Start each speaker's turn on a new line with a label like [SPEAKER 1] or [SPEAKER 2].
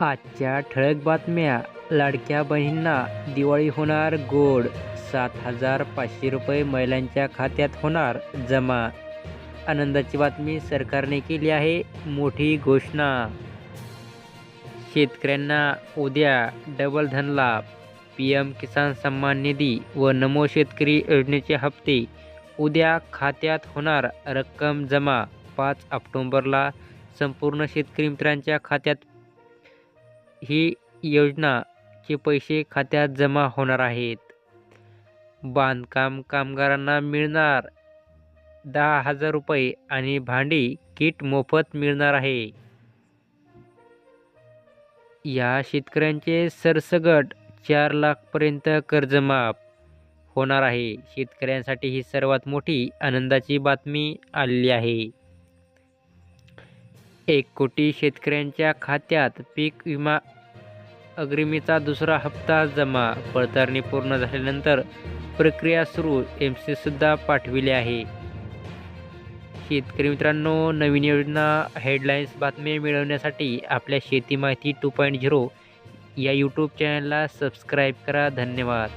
[SPEAKER 1] आजच्या ठळक बातम्या. लाडक्या बहिणींना दिवाळी होणार गोड. सात हजार पाचशे रुपये महिलांच्या खात्यात होणार जमा. आनंदाची बातमी सरकारने केली आहे मोठी घोषणा. शेतकऱ्यांना उद्या डबल धनलाभ. पी एम किसान सन्मान निधी व नमो शेतकरी योजनेचे हप्ते. उद्या खात्यात होणार रक्कम जमा. पाच ऑक्टोंबरला संपूर्ण शेतकरी मित्रांच्या खात्यात ही योजना चे पैसे खात्यात जमा होणार आहेत. बांधकाम कामगारांना मिळणार दहा हजार रुपये आणि भांडी किट मोफत मिळणार आहे. या शेतकऱ्यांचे सरसगट चार लाखपर्यंत कर्जमाफ होणार आहे. शेतकऱ्यांसाठी ही सर्वात मोठी आनंदाची बातमी आलेली आहे. एक कोटी शेतकऱ्यांच्या खात्यात पीक विमा अग्रिमीचा दुसरा हप्ता जमा. पडताळणी पूर्ण झाल्यानंतर प्रक्रिया सुरू एम सी सुद्धा पाठविले आहे. शेतकरी मित्रांनो नवीन योजना हेडलाईन्स बातमी मिळवण्यासाठी आपल्या शेती माहिती टू पॉईंट झिरो या यूट्यूब चॅनलला सबस्क्राईब करा. धन्यवाद.